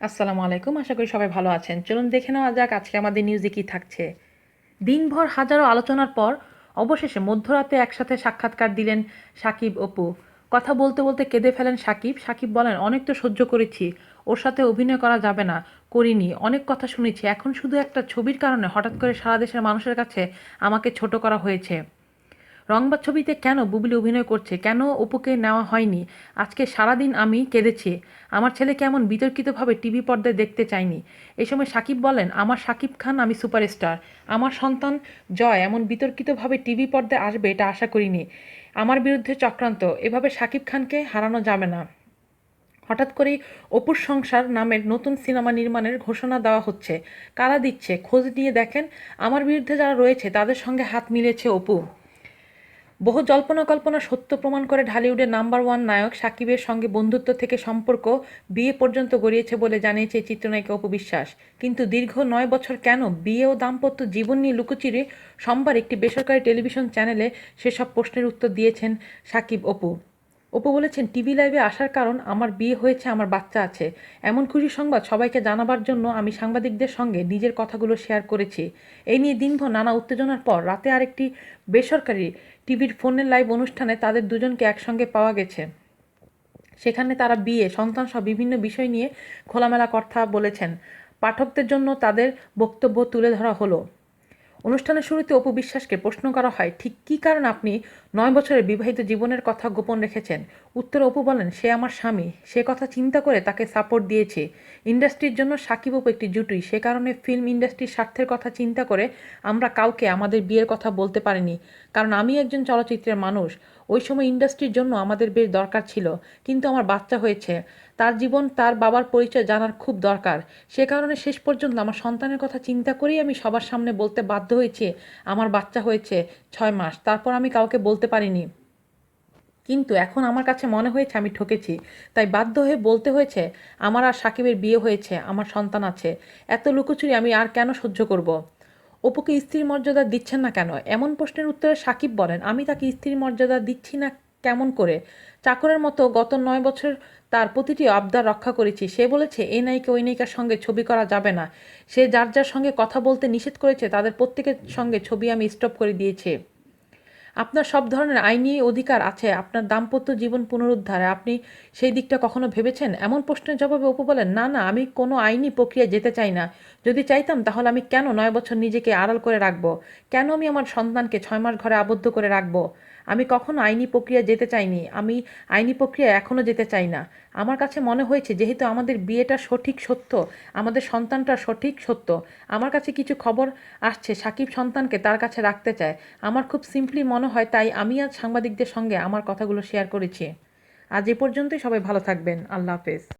আসসালামু আলাইকুম, আশা করি সবাই ভালো আছেন। চলুন দেখে নেওয়া যাক আজকে আমাদের নিউজে কী থাকছে। দিনভর হাজারো আলোচনার পর অবশেষে মধ্যরাতে একসাথে সাক্ষাৎকার দিলেন সাকিব অপু। কথা বলতে বলতে কেঁদে ফেলেন সাকিব। সাকিব বলেন, অনেক তো সহ্য করেছি। ওর সাথে অভিনয় করা যাবে না। করিনি। অনেক কথা শুনেছি। এখন শুধু একটা ছবির কারণে হঠাৎ করে সারা দেশের মানুষের কাছে আমাকে ছোট করা হয়েছে। রংবাদ ছবিতে কেন বুবলি অভিনয় করছে? কেন অপুকে নেওয়া হয়নি? আজকে সারাদিন আমি কেঁদেছি। আমার ছেলেকে এমন বিতর্কিতভাবে টিভি পর্দায় দেখতে চাইনি এই সময় সাকিব বলেন, আমার সাকিব খান, আমি সুপারস্টার। আমার সন্তান জয়, এমন বিতর্কিতভাবে টিভি পর্দায় আসবে এটা আশা করিনি। আমার বিরুদ্ধে চক্রান্ত। এভাবে সাকিব খানকে হারানো যাবে না। হঠাৎ করেই অপুর সংসার নামের নতুন সিনেমা নির্মাণের ঘোষণা দেওয়া হচ্ছে। কারা দিচ্ছে? খোঁজ নিয়ে দেখেন, আমার বিরুদ্ধে যারা রয়েছে, তাদের সঙ্গে হাত মিলেছে অপু। বহু জল্পনা কল্পনা সত্য প্রমাণ করে ঢালিউডের নাম্বার ওয়ান নায়ক সাকিবের সঙ্গে বন্ধুত্ব থেকে সম্পর্ক বিয়ে পর্যন্ত গড়িয়েছে বলে জানিয়েছে চিত্রনায়িকা অপু বিশ্বাস। কিন্তু দীর্ঘ নয় বছর কেন বিয়ে ও দাম্পত্য জীবন নিয়ে লুকোচুরি? সোমবার একটি বেসরকারি টেলিভিশন চ্যানেলে সেসব প্রশ্নের উত্তর দিয়েছেন সাকিব অপু। অপু বলেছেন, টিভি লাইভে আসার কারণ আমার বিয়ে হয়েছে, আমার বাচ্চা আছে। এমন খুশি সংবাদ সবাইকে জানাবার জন্য আমি সাংবাদিকদের সঙ্গে নিজের কথাগুলো শেয়ার করেছি। এই নিয়ে দিনভর নানা উত্তেজনার পর রাতে আরেকটি বেসরকারি টিভির ফোনের লাইভ অনুষ্ঠানে তাদের দুজনকে একসঙ্গে পাওয়া গেছে। সেখানে তারা বিয়ে, সন্তান সহ বিভিন্ন বিষয় নিয়ে খোলামেলা কথা বলেছেন। পাঠকদের জন্য তাদের বক্তব্য তুলে ধরা হলো। অনুষ্ঠানের শুরুতে অপু বিশ্বাসকে প্রশ্ন করা হয়, ঠিক কী কারণ আপনি নয় বছরের বিবাহিত জীবনের কথা গোপন রেখেছেন? উত্তর অপু বলেন, সে আমার স্বামী, সে কথা চিন্তা করে তাকে সাপোর্ট দিয়েছে। ইন্ডাস্ট্রির জন্য সাকিব অপু একটি জুটি, সে কারণে ফিল্ম ইন্ডাস্ট্রির স্বার্থের কথা চিন্তা করে আমরা কাউকে আমাদের বিয়ের কথা বলতে পারিনি। কারণ আমি একজন চলচ্চিত্রের মানুষ। ওই সময় ইন্ডাস্ট্রির জন্য আমাদের বেশ দরকার ছিল, কিন্তু আমার বাচ্চা হয়েছে। তার জীবন, তার বাবার পরিচয় জানার খুব দরকার। সে কারণে শেষ পর্যন্ত আমার সন্তানের কথা চিন্তা করেই আমি সবার সামনে বলতে বাধ্য হয়েছি, আমার বাচ্চা হয়েছে ছয় মাস। তারপর আমি কাউকে বলতে পারিনি। কিন্তু এখন আমার কাছে মনে হয়েছে আমি ঠকেছি। তাই বাধ্য হয়ে বলতে হয়েছে, আমার আর সাকিবের বিয়ে হয়েছে, আমার সন্তান আছে। এত লুকোচুরি আমি আর কেন সহ্য করব। অপুকে স্ত্রীর মর্যাদা দিচ্ছেন না কেন? এমন প্রশ্নের উত্তরে সাকিব বলেন, আমি তাকে স্ত্রীর মর্যাদা দিচ্ছি না কেমন করে? চাকরের মতো গত নয় বছর তার প্রতিটি আবদার রক্ষা করেছি। সে বলেছে, এই নায়িকা ওই নায়িকার সঙ্গে ছবি করা যাবে না। সে যার যার সঙ্গে কথা বলতে নিষেধ করেছে, তাদের প্রত্যেকের সঙ্গে ছবি আমি স্টপ করে দিয়েছি। আপনার সব ধরনের আইনি অধিকার আছে, আপনার দাম্পত্য জীবন পুনরুদ্ধারে, আপনি সেই দিকটা কখনো ভেবেছেন? এমন প্রশ্নের জবাবে অপু বলেন, না না, আমি কোনো আইনি প্রক্রিয়া যেতে চাই না। যদি চাইতাম, তাহলে আমি কেন নয় বছর নিজেকে আড়াল করে রাখব? কেন আমি আমার সন্তানকে ছয় মাস ঘরে আবদ্ধ করে রাখব? আমি কখনো আইনি প্রক্রিয়া যেতে চাইনি। আমি আইনি প্রক্রিয়া এখনও যেতে চাই না। আমার কাছে মনে হয়েছে, যেহেতু আমাদের বিয়েটা সঠিক সত্য, আমাদের সন্তানটা সঠিক সত্য, আমার কাছে কিছু খবর আসছে সাকিব সন্তানকে তার কাছে রাখতে চায়। আমার খুব সিম্পলি মনে হয়, তাই আমি আজ সাংবাদিকদের সঙ্গে আমার কথাগুলো শেয়ার করেছি। আজ এ পর্যন্তই, সবাই ভালো থাকবেন। আল্লাহ হাফেজ।